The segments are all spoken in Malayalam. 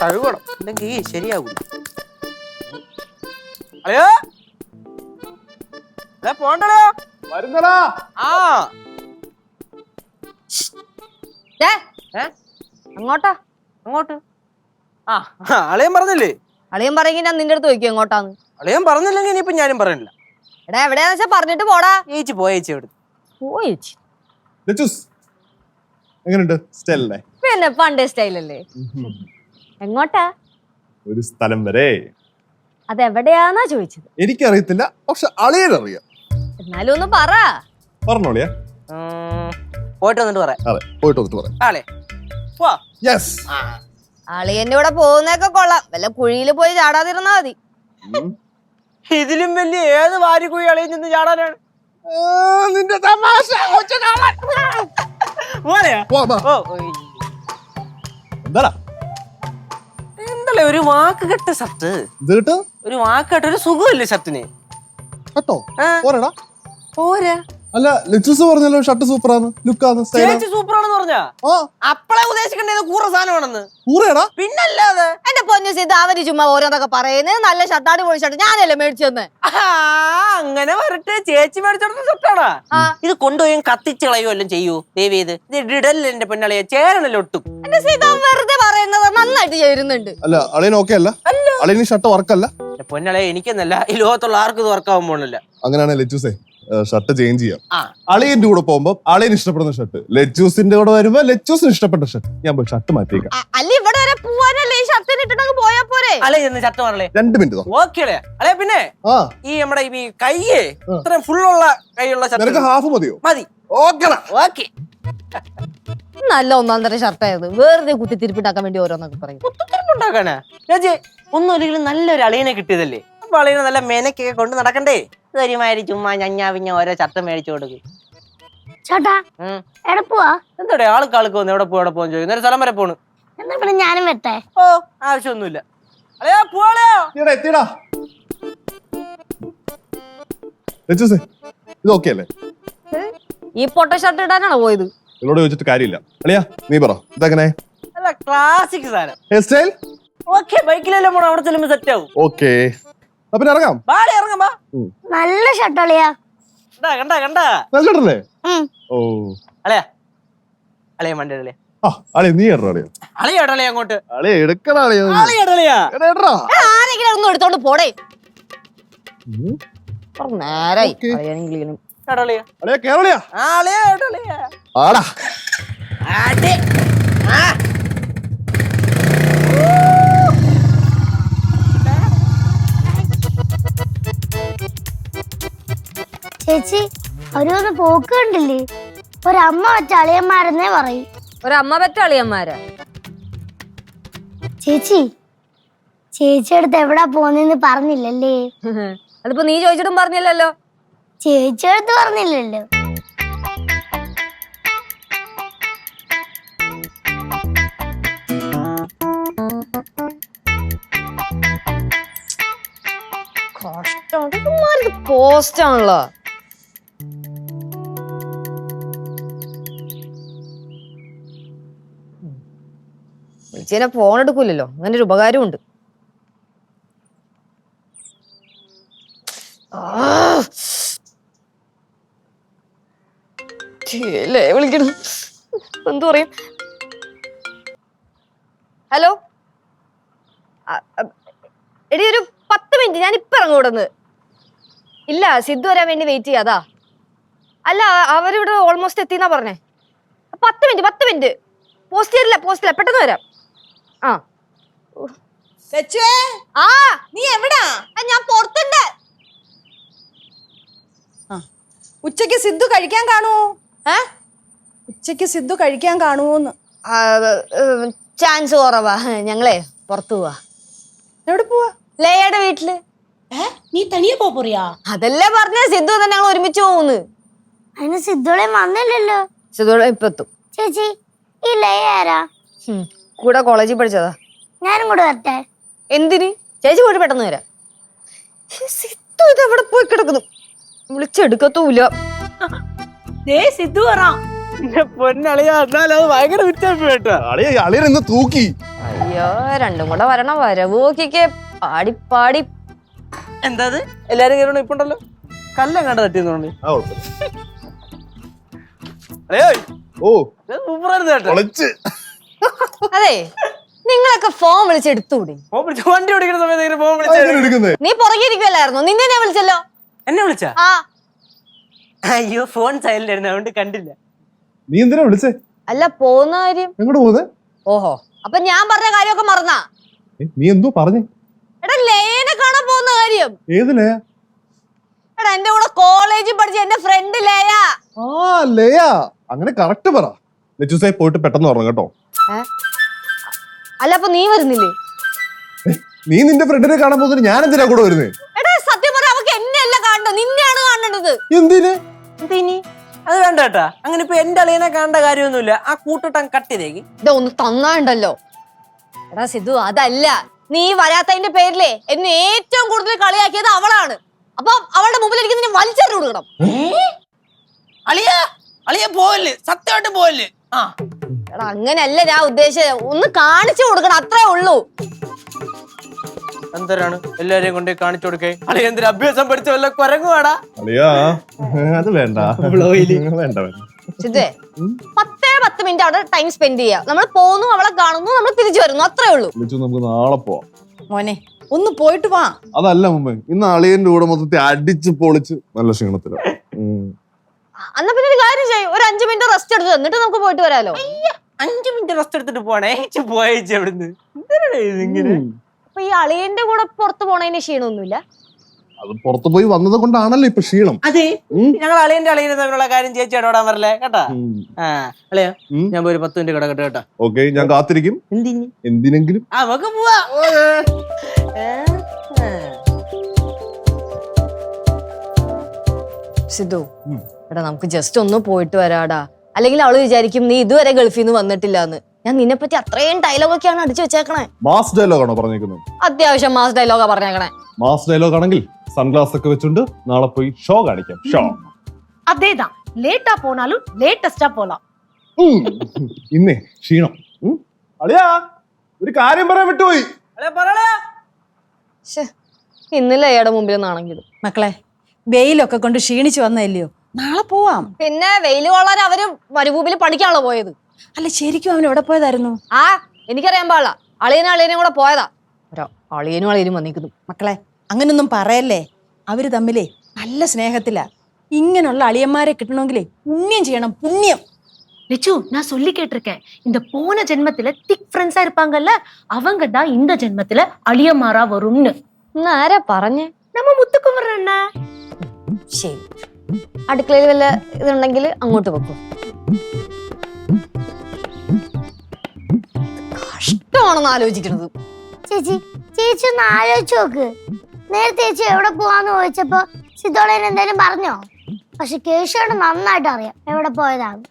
കഴുകണം ഇല്ലെങ്കിൽ ശരിയാകൂല അയ്യോ പോണ്ടല്ലോ വരുന്നടാ. ആ. അങ്ങോട്ടാ അങ്ങോട്ട്. ആ അളിയൻ പറഞ്ഞില്ലേ? അളിയൻ പറയെങ്കിൽ ഞാൻ നിന്റെ അടുത്ത് ചോദിക്കും എങ്ങോട്ടാന്ന്. അളിയൻ പറഞ്ഞില്ലെങ്കിൽ ഇനിയിപ്പോ ഞാനും പറയണില്ല എടാ എവിടെയാന്ന് വെച്ചാ പറഞ്ഞിട്ട് പോടാ. ചേച്ചി പോയേച്ചി എവിടെ പോയി ലച്ചൂസ് എങ്ങനെയുണ്ട് സ്റ്റൈലല്ലേ? പിന്നെ പണ്ടേ സ്റ്റൈലല്ലേ? എങ്ങോട്ടാ? ഒരു സ്ഥലം വരെ. അതെവിടെയാന്നാ ചോദിച്ചത്? എനിക്കറിയത്തില്ല പക്ഷെ അളിയനറിയാം. എന്നാലും ഒന്ന് പറ. പറഞ്ഞോളിയാ. പോയിട്ട് വന്നിട്ട് പറയാം. അതെ പോയിട്ട് വന്നിട്ട് പറയാം. ആളെ പോവാ യെസ് ആ. അളിയന്റെ കൂടെ പോകുന്നൊക്കെ കൊള്ളാം. വല്ല കുഴിയിൽ പോയി ചാടാതിരുന്നാ മതി. ഇതിലും വലിയ ഏത് വാരിക്കുഴി അളിയൻ ചെന്ന് ചാടാനാണ്? നിന്റെ തമാശ പോ. എന്താടാ? എന്തല്ലേ ഒരു വാക്ക് കെട്ട ഷർട്ട് ഇത് കേട്ടോ ഒരു വാക്ക് കേട്ട ഒരു സുഖമല്ലേ ഷർട്ടിന് കേട്ടോ. പോരടാ. പോരാ. അല്ല ലച്ചൂസ് പറഞ്ഞല്ലോ ഷർട്ട് സൂപ്പറാണ്. ലുക്കാണ് ചേച്ചി സൂപ്പറാണെന്ന് പറഞ്ഞാ? അപ്പളെ ഉദ്ദേശിക്കേണ്ടത് കൂറ സാധനമാണെന്ന്. കൂറയാടാ. പിന്നല്ലാതെ എന്റെ പൊന്നു സിദ്ധ അവർ ചുമ്മാ ഓരോന്നൊക്കെ പറയുന്നത് നല്ല ഷർട്ടാടി പോയി ഷർട്ട്. ഞാനല്ലേ മേടിച്ചു തന്നെ. ആ, അങ്ങനെ വരട്ടെ. ചേച്ചി മേടിച്ചോടുന്ന ഷർട്ടാടാ ഇത് കൊണ്ടുപോയി കത്തിച്ച് കളയോ എല്ലാം ചെയ്യൂ? ദേവി ഇത്. ഇത് ഇടല്ലേ എന്റെ പെണ്ണളിയെ ചേരണല്ലോ ഒട്ടും. എന്റെ സീത വെറുതെ പറയുന്നത് നന്നായിട്ട് ചേരുന്നുണ്ട്. അല്ല അളിയൻ ഓക്കെ അല്ല? അളിയന് ഷർട്ട് വർക്കല്ല പൊന്നളെ എനിക്കെന്നല്ല. ഈ ലോകത്തുള്ള ആർക്കും ഇത് വർക്കാവാൻ പോണില്ല. അങ്ങനെയാണ് ലച്ചൂസേ ഷർട്ട് ചേഞ്ച് ചെയ്യാം. അളിയന്റെ കൂടെ പോകുമ്പോ അളിയൻ ഇഷ്ടപ്പെടുന്ന ഷർട്ട് ലെച്ചൂസിന്റെ കൂടെ വരുമ്പോ ലെച്ചൂസിന് ഇഷ്ടപ്പെട്ട ഷർട്ട് ഞാൻ പോയി ഷർട്ട് മാറ്റിയേക്കാം. അല്ല ഇവിടെ വരെ പോവാനല്ലേ ഈ ഷർട്ടിന് ഇട്ടിട്ടങ്ങ് പോയാ പോരെ? ചെന്ന് ഷർട്ട് മാറലേ രണ്ട് മിനിറ്റ് ഓക്കെ അളെ പിന്നെ ആ. ഈ നമ്മുടെ ഈ കയ്യേ ഇത്രയും ഫുള്ളുള്ള കൈയുള്ള നിനക്ക് ഷർട്ട് ഹാഫ് മതിയോ? മതി. ഓക്കെടാ ഓക്കെ നല്ല ഒന്നാം തരം ഷർട്ടായത് വേറെ കുത്തിത്തിരിപ്പിണ്ടാക്കാൻ വേണ്ടി ഓരോന്നൊക്കെ പറയും. കുത്തിത്തിരിപ്പുണ്ടാക്കാനാ ചേച്ചി ഒന്നും ഒരിക്കലും നല്ലൊരു അളിയനെ കിട്ടിയതല്ലേ? അളിയനെ നല്ല മെനക്കൊക്കെ കൊണ്ട് നടക്കണ്ടേ? ഒരുമാതിരി ചുമ്മാ ഞഞ്ഞാ പിഞ്ഞ ഓരോ ചട്ടം മേടിച്ചു കൊടുക്കും. ചേട്ടാ എവിടെ പോവാ? എന്താടേ ആൾക്ക് ആൾക്ക് വന്ന് എവിടെ പോ എവിടെ പോകുന്ന ചോദിക്കും. ഒരു സ്ഥലം വരെ പോണു. എന്നാ പിന്നെ ഞാനും വെട്ടേ ഓ ആവശ്യമൊന്നുമില്ല. അളയാ പോളയാ എത്തിയടാ എത്തിയടാ. ലച്ചൂസേ ഇത് ഓക്കെ അല്ലേ? ഈ പൊട്ട ഷർട്ട് ഇടാനാണോ പോയത്? എന്നോട് ചോദിച്ചിട്ട് കാര്യമില്ല. അളിയാ നീ പറ ഇതെങ്ങനെ? അല്ല ക്ലാസിക് സാധനം. ഹെയർ സ്റ്റൈൽ ഓക്കെ ബൈക്കിലെല്ലാം പോണം അവിടെ ചെല്ലുമ്പോ സെറ്റ് ആവും. ഓക്കെ പിന്നെ ഇറങ്ങാം. ബാടി ഇറങ്ങാം ബാ നല്ല ഷട്ടളിയാ. കണ്ടാ കണ്ടാ കണ്ടാ. നല്ല ഷട്ടല്ലേ ഓ. അളയാ. അളയ മണ്ടി അളയ ആ അളിയ നീ ഇടറാ അളിയ? അളിയ ഇടളയ അങ്ങോട്ട്. അളിയ എടുക്കടാ അളിയ. അളിയ ഇടളയാ എടാ ആരെങ്കിലും ഒന്നും എടുത്തോണ്ട് പോടേ. നേരായി. അറിയാനെങ്കിലും. ഇടളയ അളിയ. കേരളിയാ ആ അളിയ? ഇടളയ ആടാ. ആടേ. ആ. ചേച്ചി അവരൊന്ന് പോക്ക് കണ്ടില്ലേ? ഒരമ്മ വെച്ച അളിയന്മാരെന്നേ പറയും. ഒരമ്മ പറ്റ അളിയന്മാരാ? ചേച്ചി ചേച്ചി അടുത്ത് എവിടാ പോന്നെന്ന് പറഞ്ഞില്ലല്ലേ? അതിപ്പോ നീ ചോദിച്ചിട്ടും പറഞ്ഞില്ലല്ലോ. ചേച്ചി അടുത്ത് പറഞ്ഞില്ലല്ലോ. പോസ്റ്റ് ആണല്ലോ. വിളിച്ചതിനെ ഫോൺ എടുക്കൂലല്ലോ. അങ്ങനെ ഒരു ഉപകാരമുണ്ട് വിളിക്കണം. എന്തു പറയും? ഹലോ? എടി ഒരു പത്ത് മിനിറ്റ് ഞാൻ ഇപ്പൊ ഇറങ്ങൂടന്ന് ഇല്ല സിദ്ധു വരാൻ വേണ്ടി വെയിറ്റ് ചെയ്യാതാ അല്ല അവരിവിടെ ഓൾമോസ്റ്റ് എത്തിന്നാ പറഞ്ഞേ. പത്ത് മിനിറ്റ് പത്ത് മിനിറ്റ്. പോസ്റ്റ് ചെയ്തില്ല പോസ്റ്റില്ല പെട്ടെന്ന് വരാം. ആ. ആ. നീ എവിടാ? ഞാൻ പുറത്തുണ്ട്. ഉച്ചയ്ക്ക് സിദ്ധു കഴിക്കാൻ കാണുമോ ഏ? ഉച്ചയ്ക്ക് സിദ്ധു കഴിക്കാൻ കാണുമോന്ന് ചാൻസ് കുറവാ. ഞങ്ങളെ പുറത്തു പോവാ. എവിടെ പോവാ? ലേയുടെ വീട്ടിൽ. നീ തനിയെ പോറിയാ? അതല്ലേ പറഞ്ഞ സിദ്ധു തന്നെ ഞങ്ങൾ ഒരുമിച്ച് പോകുന്നു അതിന് സിദ്ധുളെ വന്നില്ലല്ലോ. സിദ്ധുളെ ഇപ്പൊ എത്തും ചേച്ചി ഈ ലയ ആരാ. കൂടെ കോളേജിൽ പഠിച്ചതാ? ഞാനും കൂടെ വരട്ടെ. എന്തിന്? ചേച്ചി പോയിട്ട് പെട്ടെന്ന് വരാം. സിദ്ധു ഇത് എവിടെ പോയി കിടക്കുന്നു? വിളിച്ചെടുക്കത്തൂല ദേ സിദ്ധു പറ. തൂക്കി. അയ്യോ രണ്ടും കൂടെ വരണ വരവ് നോക്കിക്കേ. പാടി പാടി. എന്താ എല്ലാരും കയറണം ഇപ്പൊ ഉണ്ടല്ലോ കല്ലം കണ്ട തട്ടിയെന്നുണ്ട് ആ കുഴപ്പമില്ല. അയ്യോ ഓ. സൂപ്പറായിരുന്നു കേട്ടോ. പൊളിച്ച്. അതെ. നിങ്ങളൊക്കെ ഫോൺ വിളിച്ചെടുത്തൂടെ ഫോൺ വിളിച്ച വണ്ടി ഓടിക്കുന്ന സമയത്ത് ഇങ്ങനെ ഫോൺ വിളിച്ച നീ പുറകിരിക്കുവല്ലായിരുന്നു നിന്നെ ഞാൻ വിളിച്ചല്ലോ. എന്നെ വിളിച്ച? ആ. അയ്യോ ഫോൺ സൈലന്റ് ആയിരുന്നു. അതുകൊണ്ട് കണ്ടില്ല. നീ എന്തിനാ വിളിച്ചേ? അല്ല പോകുന്ന കാര്യം. എങ്ങോട്ട് പോകുന്നേ ഓഹോ. അപ്പൊ ഞാൻ പറഞ്ഞ കാര്യമൊക്കെ മറന്നാ? നീ എന്തോ പറഞ്ഞേ? എടാ ലേനെ കാണാൻ പോകുന്ന കാര്യം. ഏതിലേ എടാ എന്റെ കൂടെ കോളേജിൽ പഠിച്ച എന്റെ ഫ്രണ്ട് ലയ. ആ ലയ. അങ്ങനെ കറക്റ്റ് പറ. ലച്ചൂസേ പോയിട്ട് പെട്ടെന്ന് പറഞ്ഞു കേട്ടോ. അല്ല അപ്പൊ നീ വരുന്നില്ലേ? നീ നിന്റെ ഫ്രണ്ടിനെ കാണാൻ പോകുന്നത് ഞാൻ എന്തിനാ കൂടെ വരുന്നത് എടാ സത്യം പറ അവക്ക് എന്നെ അല്ല കാണേണ്ടത്. നിന്നെയാണ് കാണേണ്ടത്. എന്തിന്? എന്തിനി? അത് വേണ്ട കേട്ടാ. അങ്ങനെ ഇപ്പൊ എന്റെ അളിയനെ കാണേണ്ട കാര്യമൊന്നുമില്ല. ആ കൂട്ടിട്ടം കട്ട് ചെയ്തേക്ക്. ഇതാ ഒന്ന് തന്നാണ്ടല്ലോ. എടാ സിദ്ധു അതല്ല. നീ വരാത്തതിന്റെ പേരിലേ എന്നെ ഏറ്റവും കൂടുതൽ കളിയാക്കിയത് അവളാണ്. അപ്പൊ അവളുടെ മുമ്പിൽ എനിക്ക് നിന്നെ കൊടുക്കണം. അളിയ അളിയ പോവല്ലേ? സത്യമായിട്ട് പോവല്ലേ? ആ. എടാ അങ്ങനെയല്ല ഞാൻ ഉദ്ദേശിച്ചത്. ഒന്ന് കാണിച്ചു കൊടുക്കണം അത്രേ ഉള്ളൂ. എന്തരാണ്? എല്ലാരെയും കൊണ്ട് കാണിച്ചു കൊടുക്കേ. അളിയ എന്തിനാ അഭ്യാസം പഠിച്ച വല്ല കുരങ്ങുവാടാ? അളിയാ അത് വേണ്ട. വേണ്ട സിദ്ധേ പത്തേ പത്ത് മിനിറ്റ് അവിടെ ടൈം സ്പെൻഡ് ചെയ്യാം. നമ്മൾ പോകുന്നു അവളെ കാണുന്നു നമ്മൾ തിരിച്ചു വരുന്നു. അത്രേ ഉള്ളൂ. നമുക്ക് നാളെ പോവാം. മോനെ ഒന്ന് പോയിട്ട് വാ. അതല്ല മുമ്പേ ഇന്ന് അളിയന്റെ കൂടെ മൊത്തത്തിൽ അടിച്ച് പൊളിച്ച് നല്ല ക്ഷീണത്തില. എന്നാ പിന്നെ ഒരു കാര്യം ചെയ്യും. ഒരു അഞ്ചു മിനിറ്റ് റെസ്റ്റ് എടുത്ത് എന്നിട്ട് നമുക്ക് പോയിട്ട് വരാലോ. അഞ്ചു മിനിറ്റ് റെസ്റ്റ് എടുത്തിട്ട് പോണേ? പോയച്ചു അവിടുന്ന് ഇതിങ്ങനെ അപ്പൊ ഈ അളിയന്റെ കൂടെ പുറത്ത് പോണതിന് ക്ഷീണമൊന്നുമില്ല? അത് പുറത്തു പോയി വന്നത് കൊണ്ടാണല്ലോ ഇപ്പൊ ക്ഷീണം. അതെ. ഞങ്ങൾ അളിയന്റെ അളിയനെ തമ്മിലുള്ള കാര്യം ചേച്ചി ഇടപെടാൻ വരല്ലേ കേട്ടാ? ആ അളിയ ഞാൻ പോയി ഒരു പത്ത് മിനിറ്റ് കിടക്കട്ടെ കേട്ടാ. ഓക്കെ ഞാൻ കാത്തിരിക്കും. എന്തിന്? എന്തിനെങ്കിലും. അവക്ക് നമുക്ക് പോവാ. സിധു എടാ നമുക്ക് ജസ്റ്റ് ഒന്ന് പോയിട്ട് വരാടാ. അല്ലെങ്കിൽ അവൾ വിചാരിക്കും നീ ഇതുവരെ ഗൾഫിൽ നിന്ന് വന്നിട്ടില്ല എന്ന് ഞാൻ നിന്നെ പറ്റി അത്രയും ഡയലോഗൊക്കെയാണ് അടിച്ചു വെച്ചേക്കണേ. മാസ് ഡയലോഗാണോ പറഞ്ഞേക്കുന്നത്? അത്യാവശ്യം മാസ് ഡയലോഗാ പറഞ്ഞേക്കണേ. മാസ് ഡയലോഗ് ആണെങ്കിൽ സൺഗ്ലാസ് ഒക്കെ വെച്ചുണ്ട് നാളെ പോയി ഷോ കാണിക്കാം. ഷോ അതേതാ? ലേറ്റാ പോണാലും ലേറ്റസ്റ്റാ പോലാം ഇന്നേ ക്ഷീണം. അളിയാ ഒരു കാര്യം പറയാൻ വിട്ടുപോയി. ഇന്നലെ അയാളുടെ മുമ്പിൽ നാണെങ്കിലും മക്കളെ വെയിലൊക്കെ കൊണ്ട് ക്ഷീണിച്ചു വന്നല്ലയോ നാളെ പോവാം പിന്നെ വെയില് കൊള്ളാൻ അവര് മരുഭൂമിയിൽ പഠിക്കാണല്ലോ പോയത് അല്ല ശരിക്കും അവൻ എവിടെ പോയതായിരുന്നു ആ എനിക്കറിയാൻ പാടില്ല അളിയനും അളിയനും കൂടെ പോയതാ ഒരാ അളിയനും അളിയനും വന്നിരിക്കുന്നു മക്കളെ അങ്ങനൊന്നും പറയല്ലേ അവര് തമ്മിലേ നല്ല സ്നേഹത്തിലാ ഇങ്ങനെയുള്ള അളിയന്മാരെ കിട്ടണമെങ്കിലേ പുണ്യം ചെയ്യണം പുണ്യം லிச்சு நான் சொல்லி கேட்டிருக்கேன் இந்த போன ஜென்மத்துல திக் ஃப்ரெண்ட்ஸா இருப்பாங்கல்ல அவங்க தான் இந்த ஜென்மத்துல அழியமாறா வரும்னு ഇന്ന് ആരാ പറഞ്ഞേ நம்ம முத்துக்குமரன் அண்ணா ശരി. അടുക്കളയിൽ വല്ല ഇതുണ്ടെങ്കിൽ അങ്ങോട്ട് വെക്കും. കഷ്ടമാണെന്ന് ആലോചിക്കണത് ചേച്ചി ചേച്ചി ഒന്ന് ആലോചിച്ച് നോക്ക്. നേരത്തെ ചേച്ചി എവിടെ പോവാന്ന് ചോദിച്ചപ്പോ സിദ്ധോളേൻ എന്തേലും പറഞ്ഞോ? പക്ഷെ കേശുവിന് നന്നായിട്ട് അറിയാം എവിടെ പോയതാണ്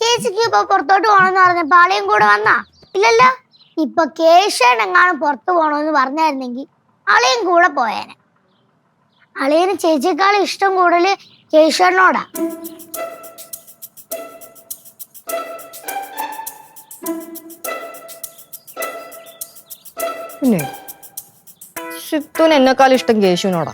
ചേച്ചിക്ക് ഇപ്പൊ പുറത്തോട്ട് പോണെന്ന് പറഞ്ഞപ്പോ ആളെയും കൂടെ വന്നാ? ഇല്ലല്ലോ? ഇപ്പൊ കേശവൻ എങ്ങാനും പുറത്തു പോണോന്ന് പറഞ്ഞായിരുന്നെങ്കിൽ അളിയും കൂടെ പോയേനെ. അളിയന് ചേച്ചിയേക്കാളും ഇഷ്ടം കൂടുതൽ കേശവനോടാ. പിന്നെ? സിത്തുന് എന്നെക്കാളും ഇഷ്ടം കേശുവിനോടാ.